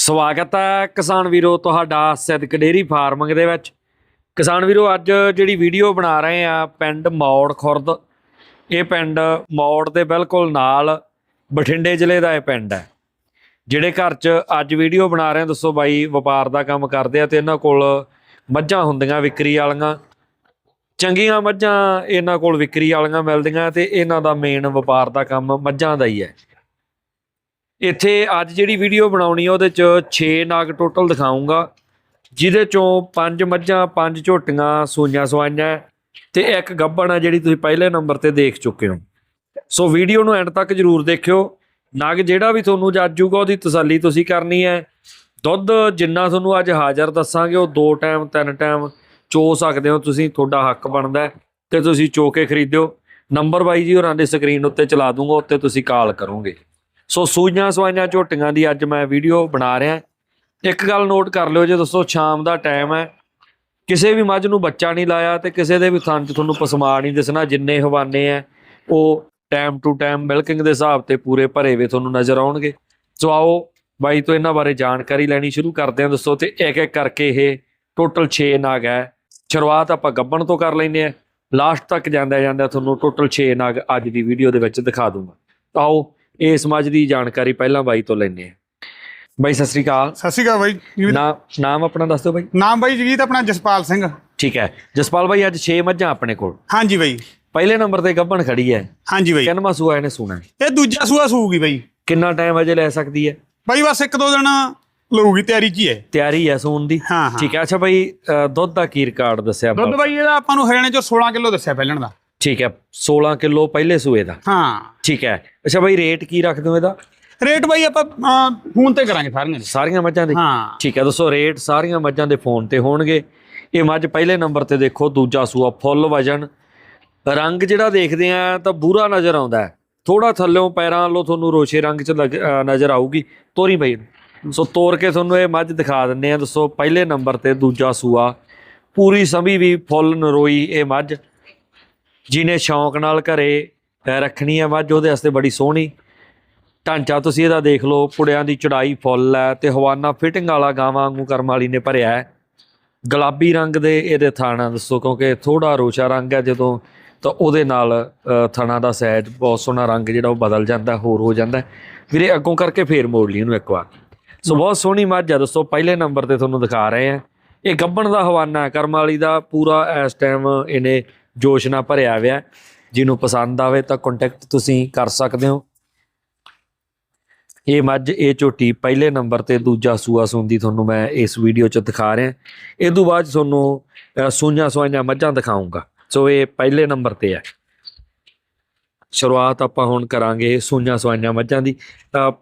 ਸਵਾਗਤ ਹੈ ਕਿਸਾਨ ਵੀਰੋ ਤੁਹਾਡਾ ਸਿੱਧਕ ਡੇਰੀ ਫਾਰਮਿੰਗ ਦੇ ਵਿੱਚ। ਕਿਸਾਨ ਵੀਰੋ, ਅੱਜ ਜਿਹੜੀ ਵੀਡੀਓ ਬਣਾ ਰਹੇ ਆ ਪਿੰਡ ਮੌੜ ਖੁਰਦ। ਇਹ ਪਿੰਡ ਮੌੜ ਦੇ ਬਿਲਕੁਲ ਨਾਲ ਬਠਿੰਡੇ ਜ਼ਿਲ੍ਹੇ ਦਾ ਇਹ ਪਿੰਡ ਹੈ। ਜਿਹੜੇ ਘਰ 'ਚ ਅੱਜ ਵੀਡੀਓ ਬਣਾ ਰਹੇ ਆ ਦੱਸੋ ਬਾਈ, ਵਪਾਰ ਦਾ ਕੰਮ ਕਰਦੇ ਆ ਤੇ ਇਹਨਾਂ ਕੋਲ ਮੱਝਾਂ ਹੁੰਦੀਆਂ ਵਿਕਰੀ ਵਾਲੀਆਂ। ਚੰਗੀਆਂ ਮੱਝਾਂ ਇਹਨਾਂ ਕੋਲ ਵਿਕਰੀ ਵਾਲੀਆਂ ਮਿਲਦੀਆਂ ਤੇ ਇਹਨਾਂ ਦਾ ਮੇਨ ਵਪਾਰ ਦਾ ਕੰਮ ਮੱਝਾਂ ਦਾ ਹੀ ਹੈ। ਇੱਥੇ ਅੱਜ ਜਿਹੜੀ ਵੀਡੀਓ ਬਣਾਉਣੀ ਹੈ ਉਹਦੇ ਚ 6 ਨਾਗ ਟੋਟਲ ਦਿਖਾਉਂਗਾ ਜਿਹਦੇ ਚੋਂ 5 ਮੱਝਾਂ 5 ਝੋਟੀਆਂ, ਸੂਈਆਂ ਸਵਾਈਆਂ ਤੇ ਇੱਕ ਗੱਭਣ ਆ ਜਿਹੜੀ ਤੁਸੀਂ ਪਹਿਲੇ ਨੰਬਰ ਤੇ ਦੇਖ ਚੁੱਕੇ ਹੋ। ਸੋ ਵੀਡੀਓ ਨੂੰ ਐਂਡ ਤੱਕ ਜਰੂਰ ਦੇਖਿਓ। ਨਾਗ ਜਿਹੜਾ ਵੀ ਤੁਹਾਨੂੰ ਜੱਜੂਗਾ ਉਹਦੀ ਤਸੱਲੀ ਤੁਸੀਂ ਕਰਨੀ ਹੈ। ਦੁੱਧ ਜਿੰਨਾ ਤੁਹਾਨੂੰ ਅੱਜ ਹਾਜ਼ਰ ਦੱਸਾਂਗੇ, ਉਹ ਦੋ ਟਾਈਮ ਤਿੰਨ ਟਾਈਮ ਚੋ ਸਕਦੇ ਹੋ ਤੁਸੀਂ, ਤੁਹਾਡਾ ਹੱਕ ਬਣਦਾ ਹੈ ਤੇ ਤੁਸੀਂ ਚੋ ਕੇ ਖਰੀਦਿਓ। ਨੰਬਰ ਬਾਈ ਜੀ ਹੋਰਾਂ ਦੇ ਸਕਰੀਨ ਉੱਤੇ ਚਲਾ ਦੂੰਗਾ, ਉੱਤੇ ਤੁਸੀਂ ਕਾਲ ਕਰੋਗੇ। ਸੋ ਸੂਈਆਂ ਸਵਾਈਆਂ ਝੋਟੀਆਂ ਦੀ ਅੱਜ ਮੈਂ ਵੀਡੀਓ ਬਣਾ ਰਿਹਾ। ਇੱਕ ਗੱਲ ਨੋਟ ਕਰ ਲਿਓ ਜੇ ਦੋਸਤੋ ਸ਼ਾਮ ਦਾ ਟਾਈਮ ਹੈ। ਕਿਸੇ ਵੀ ਮੱਝ ਨੂੰ ਬੱਚਾ ਨਹੀਂ ਲਾਇਆ ਤੇ ਕਿਸੇ ਦੇ ਵੀ ਥਣ 'ਚ ਤੁਹਾਨੂੰ ਪਸਮਾ ਨਹੀਂ ਦਿਸਣਾ, ਜਿੰਨੇ ਹਵਾਨੇ ਆ ਉਹ ਟਾਈਮ ਟੂ ਟਾਈਮ ਮਿਲਕਿੰਗ ਦੇ ਹਿਸਾਬ ਤੇ ਪੂਰੇ ਭਰੇ ਵੇ ਤੁਹਾਨੂੰ ਨਜ਼ਰ ਆਉਣਗੇ। ਸੋ ਆਓ ਬਾਈ ਤੋਂ ਇਹਨਾਂ ਬਾਰੇ ਜਾਣਕਾਰੀ ਲੈਣੀ ਸ਼ੁਰੂ ਕਰਦੇ ਹਾਂ ਦੋਸਤੋ ਤੇ ਇੱਕ ਇੱਕ ਕਰਕੇ ਇਹ ਟੋਟਲ 6 ਨਾਗ ਹੈ। ਸ਼ੁਰੂਆਤ ਆਪਾਂ ਗੱਬਣ ਤੋਂ ਕਰ ਲੈਂਦੇ ਆ ਲਾਸਟ ਤੱਕ ਜਾਂਦਾ ਜਾਂਦਾ ਤੁਹਾਨੂੰ ਟੋਟਲ 6 ਨਾਗ ਅੱਜ ਦੀ ਵੀਡੀਓ ਦੇ ਵਿੱਚ ਦਿਖਾ ਦੂੰਗਾ। ਤਾਂ ਆਓ ਇਸ ਮੱਝ ਦੀ ਜਾਣਕਾਰੀ ਪਹਿਲਾਂ ਬਾਈ ਤੋਂ ਲੈਂਦੇ ਆ ਬਾਈ ਸਤਿ ਸ੍ਰੀ ਅਕਾਲ। ਸਤਿ ਸ਼੍ਰੀ ਅਕਾਲ ਬਾਈ। ਜੀ। ਨਾਮ ਨਾਮ ਆਪਣਾ ਦੱਸ ਦਿਓ ਬਾਈ। ਨਾਮ ਬਾਈ ਜਗੀਤ ਆਪਣਾ ਜਸਪਾਲ ਸਿੰਘ। ਠੀਕ ਹੈ। ਜਸਪਾਲ ਬਾਈ ਅੱਜ 6 ਮੱਝਾਂ ਆਪਣੇ ਕੋਲ। ਹਾਂਜੀ ਬਾਈ। ਪਹਿਲੇ ਨੰਬਰ ਤੇ ਗੱਭਣ ਖੜੀ ਹੈ। ਹਾਂਜੀ ਬਾਈ। ਕਿੰਨਵਾਂ ਸੂਆ ਇਹਨੇ ਸੁਣਾ? ਇਹ ਦੂਜਾ ਸੂਆ ਸੂਗੀ ਬਾਈ। ਕਿੰਨਾ ਟਾਈਮ ਅਜੇ ਲੈ ਸਕਦੀ ਹੈ? ਬਾਈ ਬਸ ਇੱਕ ਦੋ ਦਿਨ ਲਊਗੀ ਤਿਆਰੀ 'ਚ ਹੀ ਤਿਆਰੀ ਹੈ ਸੂਣ ਦੀ? ਹਾਂ ਠੀਕ ਹੈ। ਅੱਛਾ ਬਾਈ ਦੁੱਧ ਦਾ ਕੀ ਰਿਕਾਰਡ ਦੱਸਿਆ ਦੁੱਧ ਬਾਈ? ਇਹਦਾ ਆਪਾਂ ਨੂੰ ਹਰਿਆਣੇ 'ਚੋਂ 16 ਕਿਲੋ ਦੱਸਿਆ ਪਹਿਲਣ ਦਾ। ਠੀਕ ਹੈ 16 ਕਿਲੋ ਪਹਿਲੇ ਸੂਏ ਦਾ। ਹਾਂ। ਠੀਕ ਹੈ। ਅੱਛਾ ਬਾਈ ਰੇਟ ਕੀ ਰੱਖਦੇ ਹੋ ਇਹਦਾ? ਰੇਟ ਬਾਈ ਆਪਾਂ ਫੋਨ ਤੇ ਕਰਾਂਗੇ ਸਾਰੀਆਂ ਦੇ। ਸਾਰੀਆਂ ਮੱਝਾਂ ਦੇ? ਹਾਂ। ਠੀਕ ਹੈ ਦੋਸਤੋ ਰੇਟ ਸਾਰੀਆਂ ਮੱਝਾਂ ਦੇ ਫੋਨ ਤੇ ਹੋਣਗੇ। ਇਹ ਮੱਝ ਪਹਿਲੇ ਨੰਬਰ ਤੇ ਦੇਖੋ ਦੂਜਾ ਸੂਆ ਫੁੱਲ ਵਜਨ। ਰੰਗ ਜਿਹੜਾ ਦੇਖਦੇ ਆ ਤਾਂ ਬੂਰਾ ਨਜ਼ਰ ਆਉਂਦਾ ਹੈ। ਥੋੜਾ ਥੱਲੇੋਂ ਪੈਰਾਂ ਵੱਲੋਂ ਤੁਹਾਨੂੰ ਰੋਸ਼ੇ ਰੰਗ ਚ ਲੱਗ- ਨਜ਼ਰ ਆਊਗੀ। ਤੋਰੀ ਬਈ ਸੋ ਤੋਰ ਕੇ ਤੁਹਾਨੂੰ ਇਹ ਮੱਝ ਦਿਖਾ ਦਿੰਨੇ ਆ। ਦੋਸਤੋ ਪਹਿਲੇ ਨੰਬਰ ਤੇ ਦੂਜਾ ਸੂਆ। ਪੂਰੀ ਸਮੀ ਵੀ ਫੁੱਲ ਨਰੋਈ ਇਹ ਮੱਝ। ਜਿਹਨੇ ਸ਼ੌਂਕ ਨਾਲ ਘਰੇ ਰੱਖਣੀ ਹੈ ਮੱਝ ਉਹਦੇ ਵਾਸਤੇ ਬੜੀ ਸੋਹਣੀ। ਢਾਂਚਾ ਤੁਸੀਂ ਇਹਦਾ ਦੇਖ ਲਓ ਪੁੜਿਆਂ ਦੀ ਚੜਾਈ ਫੁੱਲ ਹੈ ਤੇ ਹਵਾਨਾ ਫਿਟਿੰਗ ਵਾਲਾ ਗਾਵਾਂ ਵਾਂਗੂ ਕਰਮ ਵਾਲੀ ਨੇ ਭਰਿਆ ਹੈ। ਗੁਲਾਬੀ ਰੰਗ ਦੇ ਇਹਦੇ ਥਾਣਾ ਦੱਸੋ ਕਿਉਂਕਿ ਥੋੜਾ ਰੋਸ਼ਾ ਰੰਗ ਹੈ ਜਦੋਂ ਤਾਂ ਉਹਦੇ ਨਾਲ ਅ, ਥਣਾ ਦਾ ਸਾਈਜ਼ ਬਹੁਤ ਸੋਹਣਾ ਰੰਗ ਜਿਹੜਾ ਉਹ ਬਦਲ ਜਾਂਦਾ ਹੋਰ ਹੋ ਜਾਂਦਾ ਵੀਰੇ ਅੱਗੋਂ ਕਰਕੇ ਫੇਰ ਮੋੜ ਲਈ ਇਹਨੂੰ ਇੱਕ ਵਾਰ। ਸੋ ਬਹੁਤ ਸੋਹਣੀ ਮੱਝ ਆ ਦੋਸਤੋ ਪਹਿਲੇ ਨੰਬਰ ਤੇ ਤੁਹਾਨੂੰ ਦਿਖਾ ਰਹੇ ਆ ਇਹ ਗੱਬਣ ਦਾ ਹਵਾਨਾ ਹੈ ਕਰਮ ਵਾਲੀ ਦਾ ਪੂਰਾ ਇਸ ਟਾਈਮ ਇਹਨੇ ਜੋਸ਼ ਨਾਲ ਭਰਿਆ ਹੋਇਆ ਜਿਹਨੂੰ ਪਸੰਦ ਆਵੇ ਤਾਂ ਕੰਟੈਕਟ ਤੁਸੀਂ ਕਰ ਸਕਦੇ ਹੋ। ਇਹ ਮੱਝ ਇਹ ਝੋਟੀ ਪਹਿਲੇ ਨੰਬਰ ਤੇ ਦੂਜਾ ਸੂਆ ਸੁੰਦੀ ਤੁਹਾਨੂੰ ਮੈਂ ਇਸ ਵੀਡੀਓ 'ਚ ਦਿਖਾ ਰਿਹਾ ਇਹ ਤੋਂ ਬਾਅਦ ਤੁਹਾਨੂੰ ਅ, ਸੂਈਆਂ ਸਵਾਈਆਂ ਮੱਝਾਂ ਦਿਖਾਉਂਗਾ ਸੋ ਇਹ ਪਹਿਲੇ ਨੰਬਰ ਤੇ ਹੈ। ਸ਼ੁਰੂਆਤ ਆਪਾਂ ਹੁਣ ਕਰਾਂਗੇ ਸੂਈਆਂ ਸਵਾਈਆਂ ਮੱਝਾਂ ਦੀ। ਤਾਂ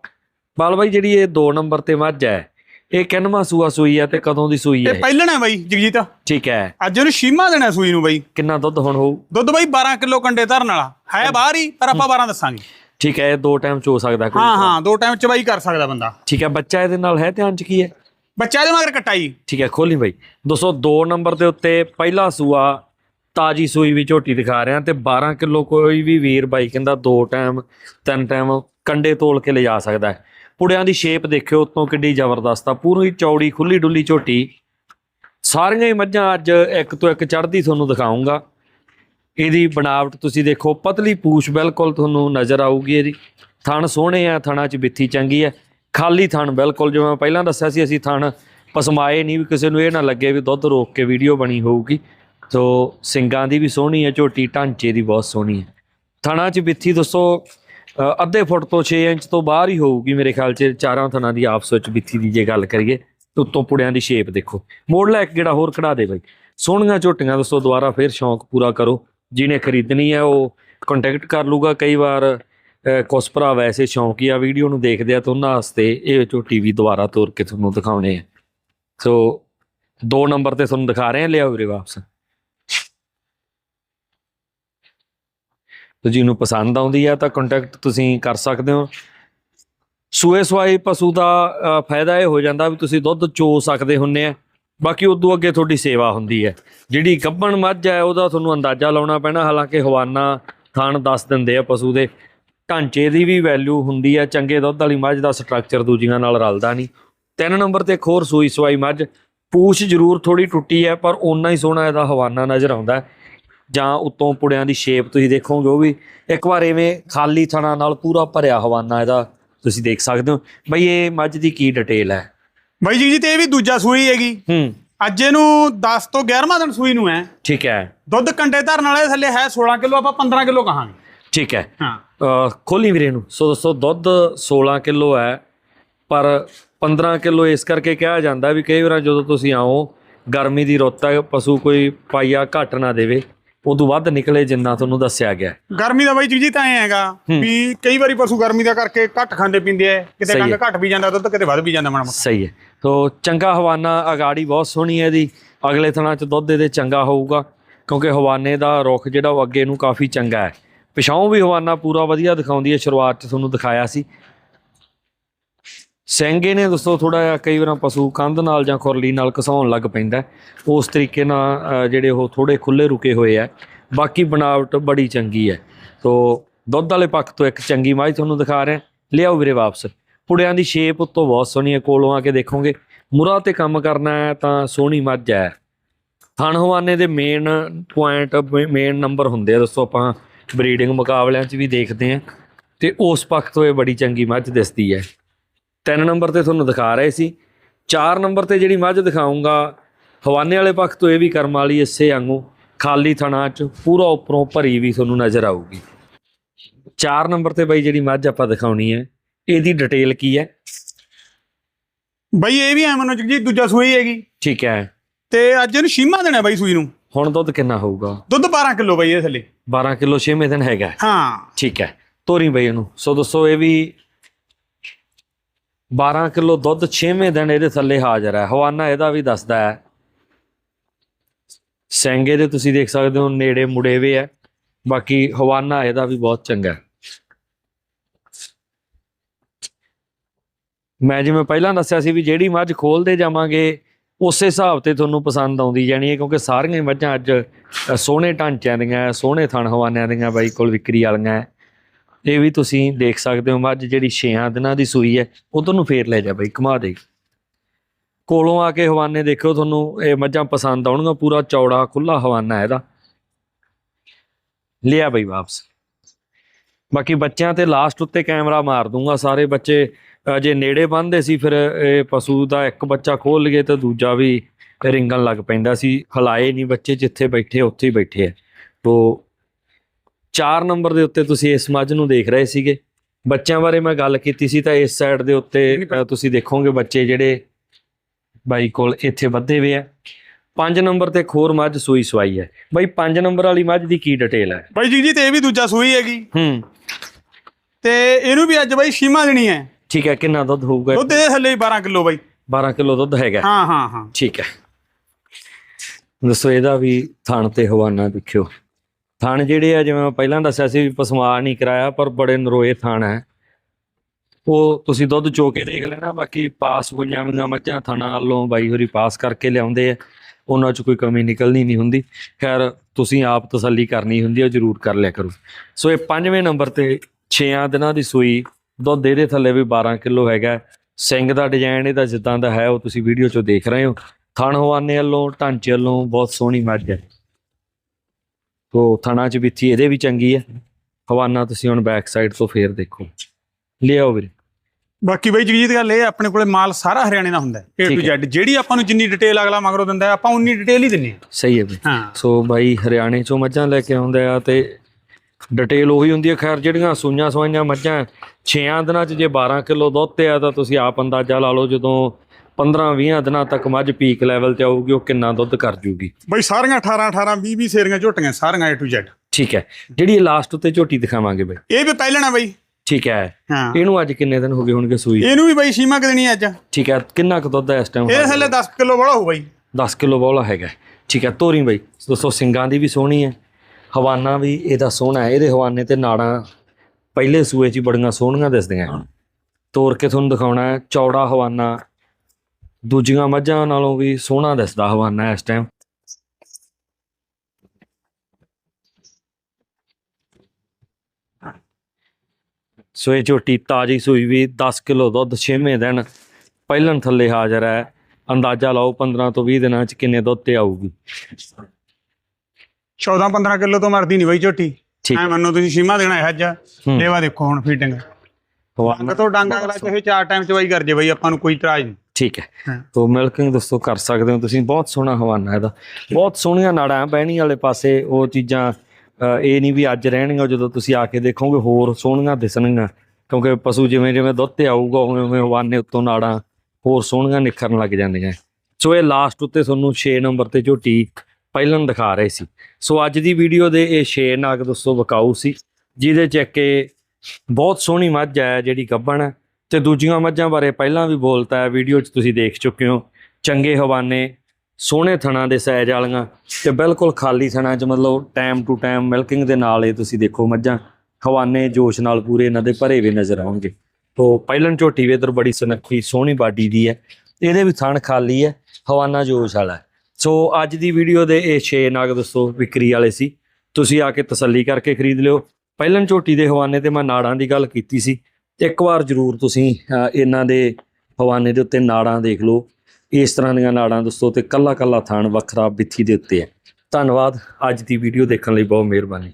ਬਾਲ ਬਾਈ ਜਿਹੜੀ ਇਹ 2 ਨੰਬਰ ਤੇ ਮੱਝ ਹੈ ਇਹ ਕਿੰਨਵਾਂ ਸੂਆ ਸੂਈ ਹੈ ਤੇ ਕਦੋਂ ਦੀ ਸੂਈ ਇਹ ਹੈ? ਪਹਿਲਣ ਹੈ ਬਾਈ ਜਗਜੀਤ। ਠੀਕ ਹੈ। ਅੱਜ ਉਹਨੂੰ ਛੀਮਾ ਦੇਣਾ ਸੂਈ ਨੂੰ ਬਾਈ। ਕਿੰਨਾ ਦੁੱਧ ਹੁਣ ਹੋਊ? ਦੁੱਧ ਬਾਈ 12 ਕਿਲੋ ਕੰਡੇ ਧਰਨ ਵਾਲਾ। ਹੈ ਬਾਹਰ ਹੀ ਪਰ ਆਪਾਂ 12 ਦੱਸਾਂਗੇ। ਠੀਕ ਹੈ ਇਹ ਦੋ ਟਾਈਮ ਚੋ ਸਕਦਾ ਕੋਈ। ਹਾਂ ਹਾਂ ਦੋ ਟਾਈਮ ਚਵਾਈ ਕਰ ਸਕਦਾ ਬੰਦਾ। ਠੀਕ ਹੈ ਬੱਚਾ ਇਹਦੇ ਨਾਲ ਹੈ ਧਿਆਨ ਚ ਕੀ ਹੈ? ਬੱਚਾ ਦੇ ਮਗਰ ਕਟਾਈ। ਠੀਕ ਹੈ ਖੋਲੀ ਬਾਈ। ਦੋਸਤੋ 2 ਨੰਬਰ ਦੇ ਉੱਤੇ ਪਹਿਲਾ ਸੂਆ ਤਾਜੀ ਸੂਈ ਵੀ ਝੋਟੀ ਦਿਖਾ ਰਿਹਾ ਤੇ 12 ਕਿਲੋ ਕੋਈ ਵੀ ਵੀਰ ਬਾਈ ਕਹਿੰਦਾ ਦੋ ਟਾਈਮ ਤਿੰਨ ਟਾਈਮ ਕੰਡੇ ਤੋਲ ਕੇ ਲਿਜਾ ਸਕਦਾ ਹੈ। ਪੁੜਿਆਂ ਦੀ ਸ਼ੇਪ ਦੇਖਿਓ, ਉਤੋਂ ਕਿੱਡੀ ਜ਼ਬਰਦਸਤ ਆ। ਪੂਰੀ ਚੌੜੀ, ਖੁੱਲੀ ਡੁੱਲੀ ਝੋਟੀ। ਸਾਰੀਆਂ ਹੀ ਮੱਝਾਂ ਅੱਜ ਇੱਕ ਤੋਂ ਇੱਕ ਚੜ੍ਹਦੀ ਤੁਹਾਨੂੰ ਦਿਖਾਉਂਗਾ ਇਹਦੀ ਬਣਾਵਟ ਤੁਸੀਂ ਦੇਖੋ, ਪਤਲੀ ਪੂਛ ਬਿਲਕੁਲ ਤੁਹਾਨੂੰ ਨਜ਼ਰ ਆਊਗੀ ਇਹਦੀ। ਥਣ ਸੋਹਣੇ ਆ, ਥਣਾ 'ਚ ਬਿੱਥੀ ਚੰਗੀ ਹੈ ਖਾਲੀ ਥਣ ਬਿਲਕੁਲ, ਜਿਵੇਂ ਮੈਂ ਪਹਿਲਾਂ ਦੱਸਿਆ ਸੀ, ਅਸੀਂ ਥਣ ਪਸਮਾਏ ਨਹੀਂ ਵੀ ਕਿਸੇ ਨੂੰ ਇਹ ਨਾ ਲੱਗੇ ਵੀ ਦੁੱਧ ਰੋਕ ਕੇ ਵੀਡੀਓ ਬਣੀ ਹੋਊਗੀ। ਸੋ ਸਿੰਗਾਂ ਦੀ ਵੀ ਸੋਹਣੀ ਹੈ ਝੋਟੀ ਢਾਂਚੇ ਦੀ ਬਹੁਤ ਸੋਹਣੀ ਹੈ ਥਣਾ 'ਚ ਬਿੱਥੀ ਦੱਸੋ ਅੱਧੇ ਫੁੱਟ ਤੋਂ 6 ਇੰਚ ਤੋਂ ਬਾਹਰ ਹੀ ਹੋਊਗੀ ਮੇਰੇ ਖਿਆਲ 'ਚ ਚਾਰਾਂ ਥਣਾਂ ਦੀ ਆਪਸ ਵਿੱਚ ਬਿੱਥੀ ਦੀ ਜੇ ਗੱਲ ਕਰੀਏ ਤੇ ਉੱਤੋਂ ਪੁੜਿਆਂ ਦੀ ਸ਼ੇਪ ਦੇਖੋ। ਮੋੜ ਲੈ ਇੱਕ ਜਿਹੜਾ ਹੋਰ ਕਢਾ ਦੇ ਬਾਈ। ਸੋਹਣੀਆਂ ਝੋਟੀਆਂ ਦੱਸੋ ਦੁਬਾਰਾ ਫੇਰ ਸ਼ੌਂਕ ਪੂਰਾ ਕਰੋ। ਜਿਹਨੇ ਖਰੀਦਣੀ ਹੈ ਉਹ ਕੰਟੈਕਟ ਕਰ ਲੂਗਾ। ਕਈ ਵਾਰ ਅ, ਕੁਛ ਭਰਾ ਵੈਸੇ ਸ਼ੌਂਕੀ ਆ ਵੀਡੀਓ ਨੂੰ ਦੇਖਦੇ ਆ ਤਾਂ ਉਹਨਾਂ ਵਾਸਤੇ ਇਹ ਝੋਟੀ ਵੀ ਦੁਬਾਰਾ ਤੋਰ ਕੇ ਤੁਹਾਨੂੰ ਦਿਖਾਉਣੇ ਆ। ਸੋ ਦੋ ਨੰਬਰ ਤੇ ਤੁਹਾਨੂੰ ਦਿਖਾ ਰਹੇ ਆ ਲਿਆਓ ਵੀਰੇ ਵਾਪਸ। ਤੇ ਜਿਹਨੂੰ ਪਸੰਦ ਆਉਂਦੀ ਆ, ਤਾਂ ਕੰਟੈਕਟ ਤੁਸੀਂ ਕਰ ਸਕਦੇ ਹੋ। ਸੂਏ ਸਵਾਈ ਪਸ਼ੂ ਦਾ ਫਾਇਦਾ ਇਹ ਹੋ ਜਾਂਦਾ ਵੀ ਤੁਸੀਂ ਦੁੱਧ ਚੋ ਸਕਦੇ ਹੁੰਨੇ ਆ। ਬਾਕੀ ਉਦੋਂ ਅੱਗੇ ਤੁਹਾਡੀ ਸੇਵਾ ਹੁੰਦੀ ਹੈ। ਜਿਹੜੀ ਗੱਭਣ ਮੱਝ ਹੈ, ਉਹਦਾ ਤੁਹਾਨੂੰ ਅੰਦਾਜ਼ਾ ਲਾਉਣਾ ਪੈਣਾ। ਹਾਲਾਂਕਿ ਹਵਾਨਾ ਥਾਣ ਦੱਸ ਦਿੰਦੇ ਆ ਪਸ਼ੂ ਦੇ। ਢਾਂਚੇ ਦੀ ਵੀ ਵੈਲਿਊ ਹੁੰਦੀ ਹੈ। ਚੰਗੇ ਦੁੱਧ ਵਾਲੀ ਮੱਝ ਦਾ ਸਟਰਕਚਰ ਦੂਜੀਆਂ ਨਾਲ ਰਲਦਾ ਨਹੀਂ। ਤਿੰਨ ਨੰਬਰ ਤੇ ਇੱਕ ਹੋਰ ਸੂਈ ਸਵਾਈ ਮੱਝ। ਪੂਛ ਜ਼ਰੂਰ ਥੋੜੀ ਟੁੱਟੀ ਹੈ, ਪਰ ਓਨਾ ਹੀ ਸੋਹਣਾ ਇਹਦਾ ਹਵਾਨਾ ਨਜ਼ਰ ਆਉਂਦਾ। ਹੈ। ਜਾਂ ਉੱਤੋਂ ਪੁੜਿਆਂ ਦੀ ਸ਼ੇਪ ਤੁਸੀਂ ਦੇਖੋਗੇ ਉਹ ਵੀ ਇੱਕ ਵਾਰ ਐਵੇਂ ਖਾਲੀ ਥਣਾ ਨਾਲ ਪੂਰਾ ਭਰਿਆ ਹਵਾਨਾ ਇਹਦਾ ਤੁਸੀਂ ਦੇਖ ਸਕਦੇ ਹੋ। ਬਈ ਇਹ ਮੱਝ ਦੀ ਕੀ ਡਿਟੇਲ ਹੈ? ਬਾਈ ਜੀ ਜੀ ਤੇ ਇਹ ਵੀ ਦੂਜਾ ਸੂਈ ਹੈਗੀ। ਹੂੰ। ਅੱਜ ਇਹਨੂੰ 10 ਤੋਂ 11ਵਾਂ ਦਿਨ ਸੂਈ ਨੂੰ ਹੈ। ਠੀਕ ਹੈ। ਦੁੱਧ ਕੰਡੇ ਧਰਨ ਵਾਲੇ ਥੱਲੇ ਹੈ 16 ਕਿਲੋ ਆਪਾਂ 15 ਕਿਲੋ ਕਹਾਂਗੇ। ਠੀਕ ਹੈ। ਹਾਂ। ਅਹ ਖੋਲੀ ਵੀਰੇ ਨੂੰ ਸੋ ਦੋਸਤੋ ਦੁੱਧ 16 ਕਿਲੋ ਹੈ ਪਰ 15 ਕਿਲੋ ਇਸ ਕਰਕੇ ਕਿਹਾ ਜਾਂਦਾ ਵੀ ਕਈ ਵਾਰ ਜਦੋਂ ਤੁਸੀਂ ਆਓ ਗਰਮੀ ਦੀ ਰੁੱਤ ਹੈ ਪਸ਼ੂ ਕੋਈ ਪਾਈਆ ਘੱਟ ਨਾ ਦੇਵੇ। ਉਦੋਂ ਵੱਧ ਨਿਕਲੇ ਜਿੰਨਾ ਤੁਹਾਨੂੰ ਦੱਸਿਆ ਗਿਆ। ਗਰਮੀ ਦਾ ਬਾਈ ਜੀ ਤਾਂ ਐ ਹੈਗਾ ਵੀ ਕਈ ਵਾਰੀ ਪਸ਼ੂ ਗਰਮੀ ਦਾ ਕਰਕੇ ਘੱਟ ਖਾਂਦੇ ਪੀਂਦੇ ਐ ਕਿਤੇ ਕੰਗ। ਘੱਟ ਵੀ ਜਾਂਦਾ ਦੁੱਧ ਕਿਤੇ ਵੱਧ ਵੀ ਜਾਂਦਾ ਮੋਟਾ। ਸਹੀ ਹੈ। ਤੋ ਚੰਗਾ ਹਵਾਨਾ ਅਗਾੜੀ ਬਹੁਤ ਸੋਹਣੀ ਹੈ ਇਹਦੀ। ਅਗਲੇ ਥਣਾ ਚ ਦੁੱਧ ਇਹਦੇ ਚੰਗਾ ਹੋਊਗਾ ਕਿਉਂਕਿ ਹਵਾਨੇ ਦਾ ਰੁੱਖ ਜਿਹੜਾ ਉਹ ਅੱਗੇ ਨੂੰ ਕਾਫੀ ਚੰਗਾ ਹੈ। ਪਿਛਾਉਂ ਵੀ ਹਵਾਨਾ ਪੂਰਾ ਵਧੀਆ ਦਿਖਾਉਂਦੀ ਹੈ ਸ਼ੁਰੂਆਤ ਚ ਤੁਹਾਨੂੰ ਦਿਖਾਇਆ ਸੀ। ਸਿੰਘੇ ਨੇ ਦੋਸਤੋ ਥੋੜਾ ਜਿਹਾ ਕਈ ਵਾਰ ਪਸ਼ੂ ਕੰਧ ਨਾਲ ਜਾਂ ਖੁਰਲੀ ਨਾਲ ਘਸਾਉਣ ਲੱਗ ਪੈਂਦਾ ਉਸ ਤਰੀਕੇ ਨਾਲ ਜਿਹੜੇ ਉਹ ਥੋੜੇ ਖੁੱਲੇ ਰੁਕੇ ਹੋਏ ਆ ਬਾਕੀ ਬਣਾਵਟ ਬੜੀ ਚੰਗੀ ਹੈ। ਤੋ, ਦੁੱਧ ਵਾਲੇ ਪੱਖ ਤੋਂ ਇੱਕ ਚੰਗੀ ਮਾਝ ਤੁਹਾਨੂੰ ਦਿਖਾ ਰਿਹਾ ਲਿਆਓ ਵੀਰੇ ਵਾਪਸ। ਪੁੜਿਆਂ ਦੀ ਸ਼ੇਪ ਉੱਤੋਂ ਬਹੁਤ ਸੋਹਣੀ ਹੈ। ਕੋਲੋਂ ਆ ਕੇ ਦੇਖੋਗੇ, ਮੁਰਾ ਤੇ ਕੰਮ ਕਰਨਾ ਹੈ ਤਾਂ ਸੋਹਣੀ ਮੱਝ ਹੈ। ਥਣ ਹਵਾਨੇ ਦੇ ਮੇਨ ਪੁਆਇੰਟ ਮੇਨ ਨੰਬਰ ਹੁੰਦੇ ਆ। ਦੋਸਤੋ ਆਪਾਂ ਬਰੀਡਿੰਗ ਮੁਕਾਬਲਿਆਂ 'ਚ ਵੀ ਦੇਖਦੇ ਆ ਤੇ ਉਸ ਪੱਖ ਤੋਂ ਇਹ ਬੜੀ ਚੰਗੀ ਮੱਝ ਦਿਸਦੀ ਹੈ। ਤਿੰਨ ਨੰਬਰ ਤੇ ਤੁਹਾਨੂੰ ਦਿਖਾ ਰਹੇ ਸੀ। ਚਾਰ ਨੰਬਰ ਤੇ ਜਿਹੜੀ ਮੱਝ ਦਿਖਾਉਂਗਾ ਹਵਾਨੇ ਵਾਲੇ ਪੱਖ ਤੋਂ ਇਹ ਵੀ ਕਰਮ ਵਾਲੀ ਇਸੇ ਵਾਂਗੂ ਖਾਲੀ ਥਣਾ 'ਚ ਪੂਰਾ ਉੱਪਰੋਂ ਭਰੀ ਵੀ ਤੁਹਾਨੂੰ ਨਜ਼ਰ ਆਊਗੀ। ਚਾਰ ਨੰਬਰ ਤੇ ਬਈ ਜਿਹੜੀ ਮੱਝ ਆਪਾਂ ਦਿਖਾਉਣੀ ਹੈ ਇਹਦੀ ਡਿਟੇਲ ਕੀ ਹੈ? ਬਾਈ ਇਹ ਵੀ ਐ ਮਨੋ ਜੀ ਦੂਜਾ ਸੂਈ ਹੈਗੀ। ਠੀਕ ਹੈ। ਤੇ ਅੱਜ ਇਹਨੂੰ ਛੀਮਾ ਦੇਣਾ ਬਾਈ ਸੂਈ ਨੂੰ। ਹੁਣ ਦੁੱਧ ਕਿੰਨਾ ਹੋਊਗਾ? ਦੁੱਧ 12 ਕਿਲੋ ਬਾਈ ਇਹ ਥੱਲੇ। 12 ਕਿਲੋ 6ਵੇਂ ਦਿਨ ਹੈਗਾ। ਹਾਂ। ਠੀਕ ਹੈ। ਤੋਰੀ ਬਈ ਇਹਨੂੰ। ਸੋ ਦੋਸਤੋ ਇਹ ਵੀ 12 ਕਿਲੋ ਦੁੱਧ 6ਵੇਂ ਦਿਨ ਇਹਦੇ ਥੱਲੇ ਹਾਜ਼ਰ ਹੈ। ਹਵਾਨਾ ਇਹਦਾ ਵੀ ਦੱਸਦਾ ਹੈ। ਸੈਂਗੇ ਦੇ ਤੁਸੀਂ ਦੇਖ ਸਕਦੇ ਹੋ, ਨੇੜੇ ਮੁੜੇ ਵੇ ਹੈ। ਬਾਕੀ ਹਵਾਨਾ ਇਹਦਾ ਵੀ ਬਹੁਤ ਚੰਗਾ ਹੈ। ਮੈਂ ਜਿਵੇਂ ਪਹਿਲਾਂ ਦੱਸਿਆ ਸੀ ਵੀ ਜਿਹੜੀ ਮੱਝ ਖੋਲਦੇ ਜਾਵਾਂਗੇ, ਉਸੇ ਹਿਸਾਬ ਤੇ ਤੁਹਾਨੂੰ ਪਸੰਦ ਆਉਂਦੀ ਜਾਣੀ ਹੈ, ਕਿਉਂਕਿ ਸਾਰੀਆਂ ਹੀ ਮੱਝਾਂ ਅੱਜ ਸੋਹਣੇ ਢਾਂਚਿਆਂ ਦੀਆਂ, ਸੋਹਣੇ ਥਣ ਹਵਾਨਿਆਂ ਦੀਆਂ ਬਾਈ ਕੋਲ ਵਿਕਰੀ ਵਾਲੀਆਂ ਇਹ ਵੀ ਤੁਸੀਂ ਦੇਖ ਸਕਦੇ ਹੋ ਮੱਝ ਜਿਹੜੀ 6 ਦਿਨਾਂ ਦੀ ਸੂਈ ਹੈ, ਉਹ ਤੁਹਾਨੂੰ ਫੇਰ ਲੈ ਜਾ ਬਈ, ਘੁਮਾ ਦੇ। ਕੋਲੋਂ ਆ ਕੇ ਹਵਾਨੇ ਦੇਖਿਓ ਤੁਹਾਨੂੰ, ਇਹ ਮੱਝਾਂ ਪਸੰਦ ਆਉਣਗੀਆਂ, ਪੂਰਾ ਚੌੜਾ ਖੁੱਲਾ ਹਵਾਨਾ ਇਹਦਾ। ਲਿਆ ਬਈ ਵਾਪਸ। ਬਾਕੀ ਬੱਚਿਆਂ ਤੇ ਲਾਸਟ ਉੱਤੇ ਕੈਮਰਾ ਮਾਰ ਦੂੰਗਾ, ਸਾਰੇ ਬੱਚੇ ਜੇ ਨੇੜੇ ਬੰਨਦੇ ਸੀ, ਫਿਰ ਇਹ ਪਸ਼ੂ ਦਾ ਇੱਕ ਬੱਚਾ ਖੋਲ ਲਈਏ ਤਾਂ ਦੂਜਾ ਵੀ ਰਿੰਗਣ ਲੱਗ ਪੈਂਦਾ ਸੀ ਹਲਾਏ ਨਹੀਂ ਬੱਚੇ ਜਿੱਥੇ ਬੈਠੇ, ਉੱਥੇ ਹੀ ਬੈਠੇ ਆ। ਤੋ 4 ਨੰਬਰ ਦੇ ਉੱਤੇ ਤੁਸੀਂ ਇਸ ਮੱਝ ਨੂੰ ਦੇਖ ਰਹੇ ਸੀਗੇ। ਬੱਚਿਆਂ ਬਾਰੇ ਮੈਂ ਗੱਲ ਕੀਤੀ ਸੀ ਤਾਂ ਇਸ ਸਾਈਡ ਦੇ ਉੱਤੇ ਤੁਸੀਂ ਦੇਖੋਗੇ ਬੱਚੇ ਜਿਹੜੇ ਬਾਈ ਕੋਲ ਇੱਥੇ ਵੱਧੇ ਹੋਏ ਆ। 5 ਨੰਬਰ ਤੇ ਖੋਰ ਮੱਝ ਸੂਈ ਸਵਾਈ ਹੈ। ਬਾਈ 5 ਨੰਬਰ ਵਾਲੀ ਮੱਝ ਦੀ ਕੀ ਡਿਟੇਲ ਹੈ? ਬਾਈ ਜੀ ਜੀ ਤੇ ਇਹ ਵੀ ਦੂਜਾ ਸੂਈ ਹੈਗੀ। ਹੂੰ। ਤੇ ਇਹਨੂੰ ਵੀ ਅੱਜ ਬਾਈ ਛੀਮਾ ਦੇਣੀ ਹੈ। ਠੀਕ ਹੈ ਕਿੰਨਾ ਦੁੱਧ ਹੋਊਗਾ? ਦੁੱਧ ਇਹਦੇ ਥੱਲੇ ਹੀ 12 ਕਿਲੋ ਬਾਈ। 12 ਕਿਲੋ ਦੁੱਧ ਹੈਗਾ। ਹਾਂ ਹਾਂ ਹਾਂ। ਠੀਕ ਹੈ। ਦੱਸੋ ਇਹਦਾ ਵੀ ਥਣ ਤੇ ਹਵਾਨਾ ਦੇਖਿਓ। ਥਣ ਜਿਹੜੇ ਆ, ਜਿਵੇਂ ਮੈਂ ਪਹਿਲਾਂ ਦੱਸਿਆ ਸੀ ਪਸਮਾ ਨਹੀਂ ਕਰਾਇਆ, ਪਰ ਬੜੇ ਨਰੋਏ ਥਣ ਹੈ। ਉਹ ਤੁਸੀਂ ਦੁੱਧ ਚੋ ਕੇ ਦੇਖ ਲੈਣਾ, ਬਾਕੀ ਪਾਸ ਹੋਈਆਂ ਹੋਈਆਂ ਮੱਝਾਂ ਥਣਾਂ ਵੱਲੋਂ ਬਾਈ ਹੋਰੀ ਪਾਸ ਕਰਕੇ ਲਿਆਉਂਦੇ ਆ। ਉਹਨਾਂ 'ਚ ਕੋਈ ਕਮੀ ਨਿਕਲਣੀ ਨਹੀਂ ਹੁੰਦੀ। ਖੈਰ, ਤੁਸੀਂ ਆਪ ਤਸੱਲੀ ਕਰਨੀ ਹੁੰਦੀ ਹੈ ਜ਼ਰੂਰ ਕਰ ਲਿਆ ਕਰੋ। ਸੋ ਇਹ ਪੰਜਵੇਂ ਨੰਬਰ ਤੇ 6 ਦਿਨਾਂ ਦੀ ਸੂਈ, ਦੁੱਧ ਇਹਦੇ ਥੱਲੇ ਵੀ 12 ਕਿਲੋ ਹੈਗਾ। ਸਿੰਘ ਦਾ ਡਿਜ਼ਾਈਨ ਇਹਦਾ ਜਿੱਦਾਂ ਦਾ ਹੈ, ਉਹ ਤੁਸੀਂ ਵੀਡੀਓ 'ਚੋਂ ਦੇਖ ਰਹੇ ਹੋ। ਥਣ ਹਵਾਨੇ ਵੱਲੋਂ, ਢਾਂਚੇ ਵੱਲੋਂ ਬਹੁਤ ਸੋਹਣੀ ਮੱਝ ਹੈ। ਤੋ ਥਣਾ 'ਚ ਬਿੱਥੀ ਇਹਦੇ ਵੀ ਚੰਗੀ ਹੈ। ਹਵਾਨਾ ਤੁਸੀਂ ਹੁਣ ਬੈਕ ਸਾਈਡ ਤੋਂ ਫੇਰ ਦੇਖੋ। ਲਿਆਓ ਵੀਰੇ। ਬਾਕੀ ਬਾਈ ਜਗਜੀਤ ਗੱਲ ਇਹ ਆਪਣੇ ਕੋਲੇ ਮਾਲ ਸਾਰਾ ਹਰਿਆਣੇ ਦਾ ਹੁੰਦਾ ਹੈ A to Z ਜਿਹੜੀ ਆਪਾਂ ਨੂੰ ਜਿੰਨੀ ਡਿਟੇਲ ਅਗਲਾ ਮਗਰੋਂ ਦਿੰਦਾ ਹੈ, ਆਪਾਂ ਉਨੀ ਡਿਟੇਲ ਹੀ ਦਿੰਨੇ ਹਾਂ। ਸਹੀ ਹੈ ਬਈ ਹਾਂ। ਸੋ ਬਾਈ ਹਰਿਆਣੇ ਚੋਂ ਮੱਝਾਂ ਲੈ ਕੇ ਆਉਂਦੇ ਆ ਤੇ ਡਿਟੇਲ ਉਹੀ ਹੁੰਦੀ ਹੈ। ਖੈਰ ਜਿਹੜੀਆਂ ਸੂਈਆਂ ਸਵਾਈਆਂ ਮੱਝਾਂ 6 ਦਿਨਾਂ 'ਚ ਜੇ 12 ਕਿਲੋ ਦੁੱਧ ਤੇ ਆ ਤਾਂ ਤੁਸੀਂ ਆਪ ਅੰਦਾਜ਼ਾ ਲਾ ਲਓ ਜਦੋਂ 15-20 ਦਿਨਾਂ ਤੱਕ ਮੱਝ ਪੀਕ ਲੈਵਲ ਤੇ ਆਊਗੀ ਉਹ ਕਿੰਨਾ ਦੁੱਧ ਕਰ ਜੂਗੀ? ਬਾਈ ਸਾਰੀਆਂ 18 18 20 20 ਸੇਰੀਆਂ ਝੋਟੀਆਂ ਸਾਰੀਆਂ A to Z ਠੀਕ ਹੈ। ਜਿਹੜੀ ਲਾਸਟ ਉੱਤੇ ਝੋਟੀ ਦਿਖਾਵਾਂਗੇ ਬਈ। ਇਹ ਵੀ ਪਹਿਲਣਾ ਬਾਈ। ਠੀਕ ਹੈ। ਇਹਨੂੰ ਅੱਜ ਕਿੰਨੇ ਦਿਨ ਹੋ ਗਏ ਹੋਣਗੇ ਸੂਈ? ਇਹਨੂੰ ਵੀ ਬਾਈ ਕਿ ਦੇਣੀ ਅੱਜ। ਇਹ ਠੀਕ ਹੈ। ਕਿੰਨਾ ਕੁ ਦੁੱਧ ਹੈ ਇਸ ਟਾਈਮ ਥੱਲੇ 10 ਕਿਲੋ ਵਾਲਾ ਹੋ ਬਾਈ। 10 ਕਿਲੋ ਬੋਲਾ ਹੈਗਾ। ਠੀਕ ਹੈ। ਤੋਰੀ ਬਈ। ਦੋਸਤੋ ਸਿੰਗਾਂ ਦੀ ਵੀ ਸੋਹਣੀ ਹੈ। ਹਵਾਨਾ ਵੀ ਇਹਦਾ ਸੋਹਣਾ ਹੈ। ਇਹਦੇ ਹਵਾਨੇ ਤੇ ਨਾੜਾਂ ਪਹਿਲੇ ਸੂਏ 'ਚ ਬੜੀਆਂ ਸੋਹਣੀਆਂ ਦਿਸਦੀਆਂ ਤੋਰ ਕੇ ਤੁਹਾਨੂੰ ਦਿਖਾਉਣਾ ਹੈ। ਚੌੜਾ ਹਵਾਨਾ ਦੂਜੀਆਂ ਮੱਝਾਂ ਨਾਲੋਂ ਵੀ ਸੋਹਣਾ ਦਿਸਦਾ ਹਵਾਨਾ ਇਸ ਟਾਈਮ ਸੋ ਇਹ ਝੋਟੀ ਤਾਜੀ ਸੂਈ ਵੀ 10 ਕਿਲੋ ਦੁੱਧ 6ਵੇਂ ਦਿਨ ਪਹਿਲਣ ਥੱਲੇ ਹਾਜ਼ਰ ਹੈ। ਅੰਦਾਜ਼ਾ ਲਾਓ 15 ਤੋਂ 20 ਦਿਨਾਂ ਚ ਕਿੰਨੇ ਦੁੱਧ ਤੇ ਆਊਗੀ। 14 15 ਕਿਲੋ ਤੋਂ ਮਰਦੀ ਨਹੀਂ ਬਈ ਝੋਟੀ। ਐ ਮੰਨੋ ਤੁਸੀਂ ਸੀਮਾ ਦੇਣਾ ਹੈ। ਅੱਜ। ਲੇਵਾ ਦੇਖੋ ਹੁਣ ਫੀਟਿੰਗ ਤੋਂ ਡੰਗ ਅਗਲਾ ਚਾਹੇ ਚਾਰ ਟਾਈਮ ਚਵਾਈ ਕਰ ਜੇ ਬਈ ਆਪਾਂ ਨੂੰ ਕੋਈ ਇਤਰਾਜ਼ ਨਹੀਂ ਠੀਕ ਹੈ। ਤੋ ਮਿਲਕਿੰਗ ਦੋਸਤੋ ਕਰ ਸਕਦੇ ਹੋ ਤੁਸੀਂ। ਬਹੁਤ ਸੋਹਣਾ ਹਵਾਨਾ ਇਹਦਾ। ਬਹੁਤ ਸੋਹਣੀਆਂ ਨਾੜਾਂ ਬਹਿਣੀ ਵਾਲੇ ਪਾਸੇ ਉਹ ਚੀਜ਼ਾਂ ਇਹ ਨਹੀਂ ਵੀ ਅੱਜ ਰਹਿਣਗੀਆਂ ਜਦੋਂ ਤੁਸੀਂ ਆ ਕੇ ਦੇਖੋਗੇ ਹੋਰ ਸੋਹਣੀਆਂ ਦਿਸਣਗੀਆਂ। ਕਿਉਂਕਿ ਪਸ਼ੂ ਜਿਵੇਂ ਜਿਵੇਂ ਦੁੱਧ ਤੇ ਆਊਗਾ ਉਵੇਂ ਉਵੇਂ ਹਵਾਨੇ ਉੱਤੋਂ ਨਾੜਾਂ ਹੋਰ ਸੋਹਣੀਆਂ ਨਿਖਰਨ ਲੱਗ ਜਾਂਦੀਆਂ। ਸੋ ਇਹ ਲਾਸਟ ਉੱਤੇ ਤੁਹਾਨੂੰ 6 ਨੰਬਰ ਤੇ ਝੋਟੀ ਪਹਿਲਾਂ ਦਿਖਾ ਰਹੇ ਸੀ। ਸੋ ਅੱਜ ਦੀ ਵੀਡੀਓ ਦੇ ਇਹ 6 ਨਾਗ ਦੋਸਤੋ ਵਿਕਾਊ ਸੀ ਜਿਹਦੇ ਚ ਇਹ ਬਹੁਤ ਸੋਹਣੀ ਮੱਝ ਹੈ ਜਿਹੜੀ ਗੱਭਣ ਹੈ। ਤੇ ਦੂਜੀਆਂ ਮੱਝਾਂ ਬਾਰੇ ਪਹਿਲਾਂ ਵੀ ਬੋਲਤਾ ਹੈ, ਵੀਡੀਓ 'ਚ ਤੁਸੀਂ ਦੇਖ ਚੁੱਕੇ ਹੋ। ਚੰਗੇ ਹਵਾਨੇ, ਸੋਹਣੇ ਥਣਾ ਦੇ ਸਾਈਜ਼ ਵਾਲੀਆਂ ਤੇ ਬਿਲਕੁਲ ਖਾਲੀ ਥਣਾ 'ਚ ਮਤਲਬ ਟਾਈਮ ਟੂ ਟਾਈਮ ਮਿਲਕਿੰਗ ਦੇ ਨਾਲ ਇਹ ਤੁਸੀਂ ਦੇਖੋ ਮੱਝਾਂ, ਹਵਾਨੇ ਜੋਸ਼ ਨਾਲ ਪੂਰੇ ਇਹਨਾਂ ਦੇ ਭਰੇ ਵੀ ਨਜ਼ਰ ਆਉਣਗੇ। ਤੋ ਪਹਿਲਨ ਝੋਟੀ ਵੀ ਇਧਰ ਬੜੀ ਸੁਨੱਖੀ, ਸੋਹਣੀ ਬਾਡੀ ਦੀ ਹੈ। ਇਹਦੇ ਵੀ ਥਣ ਖਾਲੀ ਹੈ, ਹਵਾਨਾ ਜੋਸ਼ ਵਾਲਾ ਸੋ ਅੱਜ ਦੀ ਵੀਡੀਓ ਦੇ ਇਹ 6 ਨਗ ਦੱਸੋ ਵਿਕਰੀ ਵਾਲੇ ਸੀ। ਤੁਸੀਂ ਆ ਕੇ ਤਸੱਲੀ ਕਰਕੇ ਖਰੀਦ ਲਿਓ। ਪਹਿਲਨ ਝੋਟੀ ਦੇ ਹਵਾਨੇ ਤੇ ਮੈਂ ਨਾੜਾਂ ਦੀ ਗੱਲ ਕੀਤੀ ਸੀ। ਇੱਕ ਵਾਰ ਜ਼ਰੂਰ ਤੁਸੀਂ ਇਹਨਾਂ ਦੇ ਫਵਾਨੇ ਦੇ ਉੱਤੇ ਨਾੜਾਂ ਦੇਖ ਲਓ। ਇਸ ਤਰ੍ਹਾਂ ਦੀਆਂ ਨਾੜਾਂ ਦੋਸਤੋ, ਤੇ ਕੱਲਾ ਕੱਲਾ ਥਾਣ ਵੱਖਰਾ ਬਿੱਥੀ ਦੇ ਉੱਤੇ ਹੈ। ਧੰਨਵਾਦ। ਅੱਜ ਦੀ ਵੀਡੀਓ ਦੇਖਣ ਲਈ ਬਹੁਤ ਮਿਹਰਬਾਨੀ।